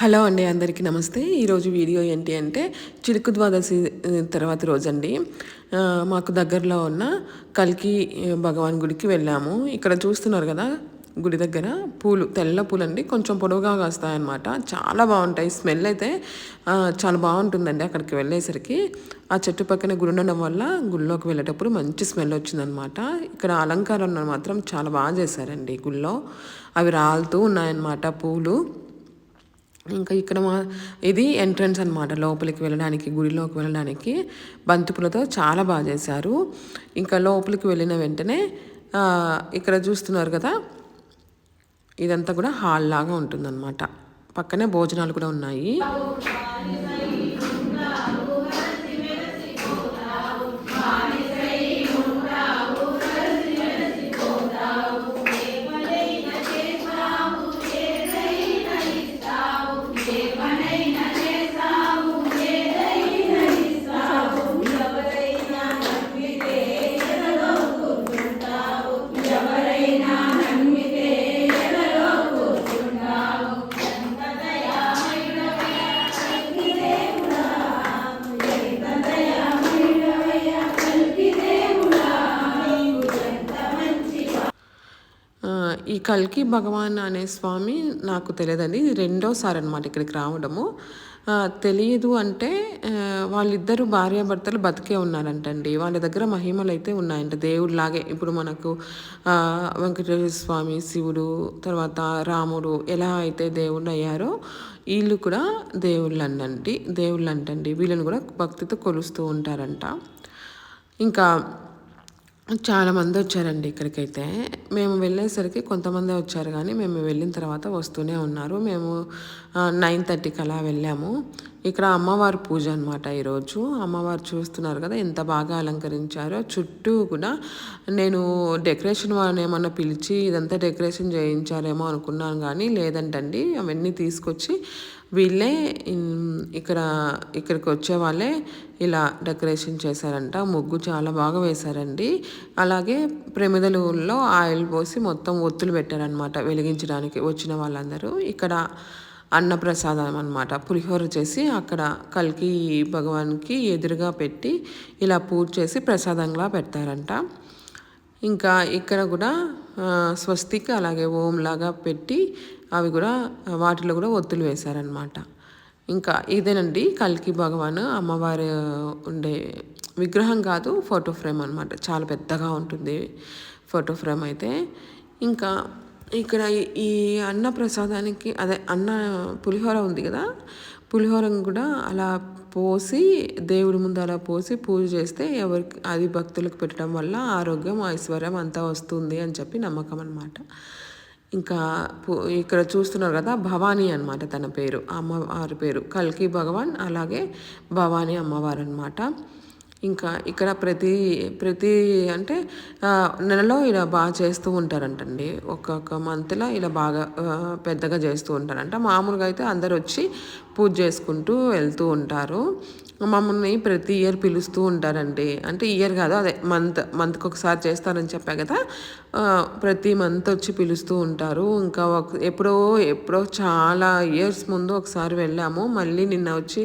Hello అండి అందరికీ నమస్తే. ఈరోజు వీడియో ఏంటి అంటే చిలుకు ద్వాదశి తర్వాత రోజండి. మాకు దగ్గరలో ఉన్న కల్కి భగవాన్ గుడికి వెళ్ళాము. ఇక్కడ చూస్తున్నారు కదా గుడి దగ్గర పూలు తెల్ల పూలు అండి కొంచెం పొడవుగా కాస్తాయన్నమాట. చాలా బాగుంటాయి. స్మెల్ అయితే చాలా బాగుంటుందండి అక్కడికి వెళ్ళేసరికి. ఆ చెట్టు పక్కన గుడి ఉండడం వల్ల గుళ్ళోకి వెళ్ళేటప్పుడు మంచి స్మెల్ వచ్చిందనమాట ఇక్కడ అలంకారం మాత్రం చాలా బాగా చేశారండి గుళ్ళో. అవి రాలుతూ ఉన్నాయన్నమాట పూలు. ఇంకా ఇక్కడ మా ఇది ఎంట్రన్స్ అన్నమాట. లోపలికి వెళ్ళడానికి గుడిలోకి వెళ్ళడానికి బంతిపూలతో చాలా బాగా చేశారు. ఇంకా లోపలికి వెళ్ళిన వెంటనే ఇక్కడ చూస్తున్నారు కదా ఇదంతా కూడా హాల్ లాగా ఉంటుందన్నమాట. పక్కనే భోజనాలు కూడా ఉన్నాయి. ఈ కల్కి భగవాన్ అనే స్వామి నాకు తెలియదండి. ఇది రెండోసారి అనమాట ఇక్కడికి రావడము. తెలియదు అంటే వాళ్ళిద్దరు భార్యాభర్తలు బతికే ఉన్నారంటండి. వాళ్ళ దగ్గర మహిమలు అయితే ఉన్నాయంట. దేవుడిలాగే ఇప్పుడు మనకు వెంకటేశ్వర స్వామి శివుడు తర్వాత రాముడు ఎలా అయితే దేవుళ్ళు అయ్యారో వీళ్ళు కూడా దేవుళ్ళు అనండి దేవుళ్ళు అంటండి వీళ్ళని కూడా భక్తితో కొలుస్తూ ఉంటారంట. ఇంకా చాలామంది వచ్చారండి ఇక్కడికైతే. మేము వెళ్ళేసరికి కొంతమంది వచ్చారు కానీ మేము వెళ్ళిన తర్వాత వస్తూనే ఉన్నారు. మేము నైన్ థర్టీకి అలా వెళ్ళాము. ఇక్కడ అమ్మవారి పూజ అనమాట ఈరోజు. అమ్మవారు చూస్తున్నారు కదా ఎంత బాగా అలంకరించారో. చుట్టూ కూడా నేను డెకరేషన్ వాళ్ళని ఏమన్నా పిలిచి ఇదంతా డెకరేషన్ చేయించారేమో అనుకున్నాను కానీ లేదంటండి. అవన్నీ తీసుకొచ్చి వీళ్ళే ఇక్కడ ఇక్కడికి వచ్చే వాళ్ళే ఇలా డెకరేషన్ చేశారంట. ముగ్గు చాలా బాగా వేశారండి. అలాగే ప్రమిదలలో ఆయిల్ పోసి మొత్తం ఒత్తులు పెట్టారనమాట వెలిగించడానికి వచ్చిన వాళ్ళందరూ. ఇక్కడ అన్నప్రసాదం అనమాట పులిహోర చేసి అక్కడ కల్కి భగవాన్కి ఎదురుగా పెట్టి ఇలా పూజ చేసి ప్రసాదంగా పెడతారంట. ఇంకా ఇక్కడ కూడా స్వస్తిక్ అలాగే ఓం లాగా పెట్టి అవి కూడా వాటిలో కూడా ఒత్తులు వేశారనమాట ఇంకా ఇదేనండి కల్కి భగవాన్ అమ్మవారు ఉండే విగ్రహం కాదు ఫోటో ఫ్రేమ్ అనమాట చాలా పెద్దగా ఉంటుంది ఫోటో ఫ్రేమ్ అయితే. ఇంకా ఇక్కడ ఈ- అన్న ప్రసాదానికి అదే అన్న పులిహోర ఉంది కదా పులిహోరం కూడా అలా పోసి దేవుడి ముందు అలా పోసి పూజ చేస్తే ఎవరికి అది భక్తులకు పెట్టడం వల్ల ఆరోగ్యం ఐశ్వర్యం అంతా వస్తుంది అని చెప్పి నమ్మకం అనమాట ఇంకా ఇక్కడ చూస్తున్నారు కదా భవానీ అనమాట తన పేరు అమ్మవారి పేరు. కల్కి భగవాన్ అలాగే భవానీ అమ్మవారు అనమాట ఇంకా ఇక్కడ ప్రతి ప్రతి అంటే నెలలో ఇలా బాగా చేస్తూ ఉంటారంటండి. ఒక్కొక్క మంత్లో ఇలా బాగా పెద్దగా చేస్తూ ఉంటారంట. మామూలుగా అయితే అందరు వచ్చి పూజ చేసుకుంటూ వెళ్తూ ఉంటారు. మమ్మల్ని ప్రతి ఇయర్ పిలుస్తూ ఉంటారండి. అంటే ఇయర్ కాదు అదే మంత్ మంత్కి ఒకసారి చేస్తారని చెప్పా కదా ప్రతి మంత్ వచ్చి పిలుస్తూ ఉంటారు. ఇంకా ఒక ఎప్పుడో ఎప్పుడో చాలా ఇయర్స్ ముందు ఒకసారి వెళ్ళాము. మళ్ళీ నిన్న వచ్చి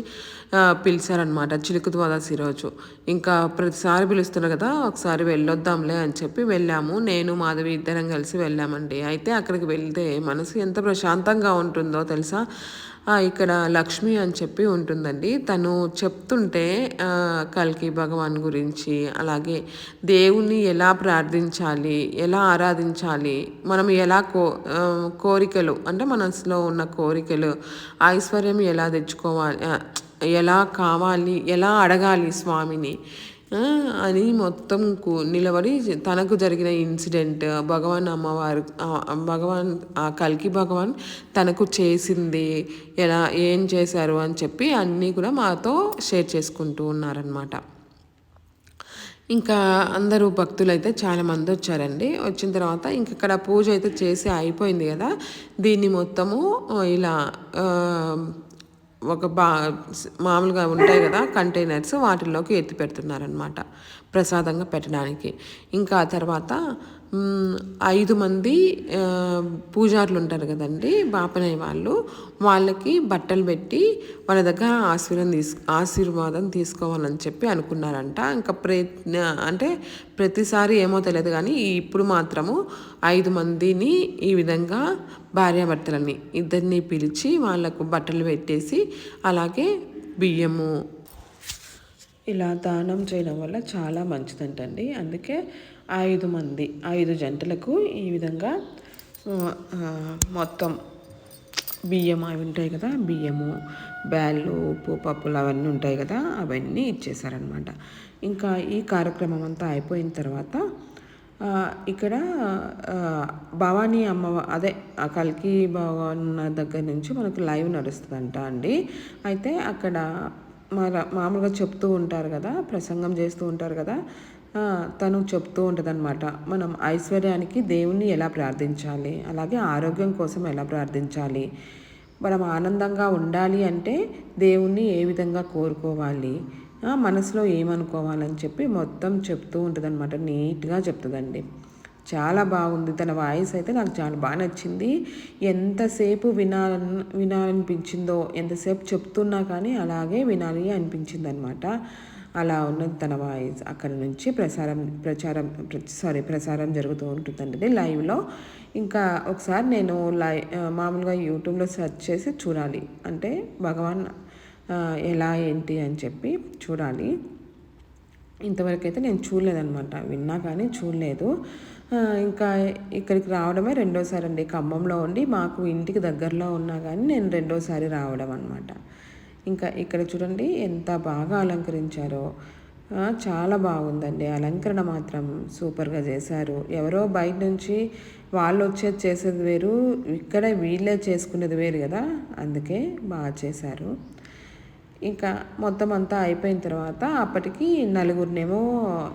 పిలిచారనమాట చిలుకు ద్వాదశి రోజు. ఇంకా ప్రతిసారి పిలుస్తున్నారు కదా ఒకసారి వెళ్ళొద్దాంలే అని చెప్పి వెళ్ళాము. నేను మాధవి ఇద్దరం కలిసి వెళ్ళామండి. అయితే అక్కడికి వెళ్తే మనసు ఎంత ప్రశాంతంగా ఉంటుందో తెలుసా? ఇక్కడ లక్ష్మి అని చెప్పి ఉంటుందండి. తను చెప్తుంటే కల్కి భగవాన్ గురించి అలాగే దేవుణ్ణి ఎలా ప్రార్థించాలి ఎలా ఆరాధించాలి మనం ఎలా కో కోరికలు అంటే మనసులో ఉన్న కోరికలు ఐశ్వర్యం ఎలా తెచ్చుకోవాలి ఎలా కావాలి ఎలా అడగాలి స్వామిని? అని మొత్తం కు- నిలబడి తనకు జరిగిన ఇన్సిడెంట్ భగవాన్ అమ్మవారు భగవాన్ ఆ కల్కి భగవాన్ తనకు చేసింది ఎలా ఏం చేశారు అని చెప్పి అన్నీ కూడా మాతో షేర్ చేసుకుంటూ ఉన్నారనమాట ఇంకా అందరూ భక్తులు అయితే చాలా మంది వచ్చారండి. వచ్చిన తర్వాత ఇంక ఇక్కడ పూజ అయితే చేసి అయిపోయింది కదా. దీన్ని మొత్తము ఇలా ఒక బా మామూలుగా ఉంటాయి కదా కంటైనర్స్ వాటిల్లోకి ఎత్తి పెడుతున్నారనమాట ప్రసాదంగా పెట్టడానికి. ఇంకా ఆ తర్వాత ఐదు మంది పూజారులు ఉంటారు కదండి బాపనయ్య వాళ్ళు. వాళ్ళకి బట్టలు పెట్టి వాళ్ళ దగ్గర ఆశీర్వాదం తీసు ఆశీర్వాదం తీసుకోవాలని చెప్పి అనుకున్నారంట. ఇంకా ప్రయత్న అంటే ప్రతిసారి ఏమో తెలియదు కానీ ఇప్పుడు మాత్రము ఐదు మందిని ఈ విధంగా భార్యాభర్తలని ఇద్దరిని పిలిచి వాళ్ళకు బట్టలు పెట్టేసి అలాగే బియ్యము ఇలా దానం చేయడం వల్ల చాలా మంచిదంటండి. అందుకే ఐదు మంది ఐదు జంటలకు ఈ విధంగా మొత్తం బియ్యం అవి ఉంటాయి కదా బియ్యము బ్యాళ్ళు ఉప్పు పప్పులు అవన్నీ ఉంటాయి కదా అవన్నీ ఇచ్చేసారనమాట ఇంకా ఈ కార్యక్రమం అంతా అయిపోయిన తర్వాత ఇక్కడ భవానీ అమ్మ అదే ఆ కల్కి భవన్ దగ్గర నుంచి మనకు లైవ్ నడుస్తుందంట అండి. అయితే అక్కడ మన మామూలుగా చెప్తూ ఉంటారు కదా ప్రసంగం చేస్తూ ఉంటారు కదా తను చెప్తూ ఉంటుందన్నమాట మనం ఐశ్వర్యానికి దేవుణ్ణి ఎలా ప్రార్థించాలి అలాగే ఆరోగ్యం కోసం ఎలా ప్రార్థించాలి మనం ఆనందంగా ఉండాలి అంటే దేవుణ్ణి ఏ విధంగా కోరుకోవాలి మనసులో ఏమనుకోవాలని చెప్పి మొత్తం చెప్తూ ఉంటుందన్నమాట నీట్గా చెప్తుందండి. చాలా బాగుంది తన వాయిస్ అయితే నాకు చాలా బాగా నచ్చింది. ఎంతసేపు వినాలని వినాలనిపించిందో ఎంతసేపు చెప్తున్నా కానీ అలాగే వినాలి అనిపించింది అనమాట అలా ఉన్నది తన వాయిస్ అక్కడ నుంచి ప్రసారం ప్రచారం సారీ ప్రసారం జరుగుతూ ఉంటుందండి. లైవ్లో. ఇంకా ఒకసారి నేను లై మామూలుగా యూట్యూబ్లో సెర్చ్ చేసి చూడాలి. అంటే భగవాన్ ఎలా ఏంటి అని చెప్పి చూడాలి. ఇంతవరకు అయితే నేను చూడలేదనమాట విన్నా కానీ చూడలేదు. ఇంకా ఇక్కడికి రావడమే రెండోసారి అండి. ఖమ్మంలో ఉండి మాకు ఇంటికి దగ్గరలో ఉన్నా కానీ నేను రెండోసారి రావడం అనమాట ఇంకా ఇక్కడ చూడండి ఎంత బాగా అలంకరించారో. చాలా బాగుందండి. అలంకరణ మాత్రం సూపర్గా చేశారు. ఎవరో బయట నుంచి వాళ్ళు వచ్చేది చేసేది వేరు ఇక్కడ వీళ్ళే చేసుకునేది వేరు కదా. అందుకే బాగా చేశారు. ఇంకా మొత్తం అంతా అయిపోయిన తర్వాత అప్పటికి నలుగురినేమో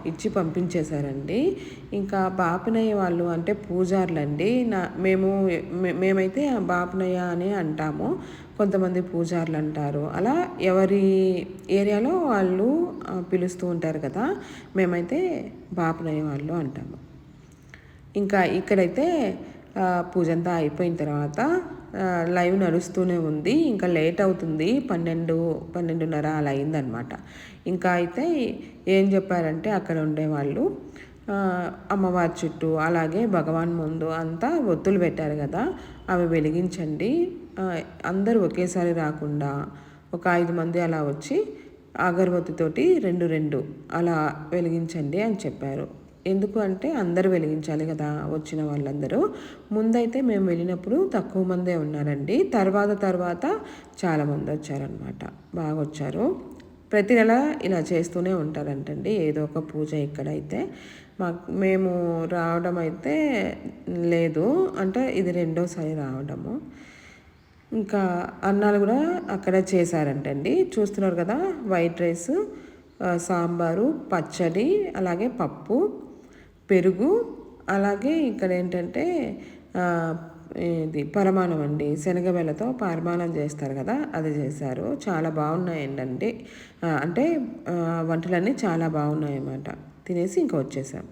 ఇచ్చి పంపించేశారండి. ఇంకా బాపనయ్య వాళ్ళు అంటే పూజారులండి. నా మేము మేమైతే బాపనయ్య అని అంటాము. కొంతమంది పూజారులు అంటారు అలా ఎవరి ఏరియాలో వాళ్ళు పిలుస్తూ ఉంటారు కదా మేమైతే బాపునయ్య వాళ్ళు అంటాము. ఇంకా ఇక్కడైతే పూజ అంతా అయిపోయిన తర్వాత లైవ్ నడుస్తూనే ఉంది. ఇంకా లేట్ అవుతుంది. పన్నెండు పన్నెండున్నర అలా అయిందనమాట. ఇంకా అయితే ఏం చెప్పారంటే అక్కడ ఉండేవాళ్ళు అమ్మవారి చుట్టూ అలాగే భగవాన్ ముందు అంతా ఒత్తులు పెట్టారు కదా అవి వెలిగించండి. అందరూ ఒకేసారి రాకుండా ఒక ఐదు మంది అలా వచ్చి అగరబత్తితోటి రెండు రెండు అలా వెలిగించండి అని చెప్పారు. ఎందుకు అంటే అందరూ వెలిగించాలి కదా వచ్చిన వాళ్ళందరూ. ముందైతే మేము వెళ్ళినప్పుడు తక్కువ మందే ఉన్నారండి. తర్వాత తర్వాత చాలామంది వచ్చారనమాట బాగా వచ్చారు. ప్రతి నెల ఇలా చేస్తూనే ఉంటారంటండి. ఏదో ఒక పూజ ఇక్కడ అయితే మాకు మేము రావడం అయితే లేదు. అంటే ఇది రెండోసారి రావడము. ఇంకా అన్నాలు కూడా అక్కడ చేశారంటండి. చూస్తున్నారు కదా వైట్ రైస్ సాంబారు పచ్చడి అలాగే పప్పు పెరుగు అలాగే ఇక్కడ ఏంటంటే ఇది పరమాణం అండి. శనగవెలతో పరమాణం చేస్తారు కదా అది చేశారు. చాలా బాగున్నాయండి అండి అంటే వంటలన్నీ చాలా బాగున్నాయి అన్నమాట తినేసి ఇంకా వచ్చేసాం.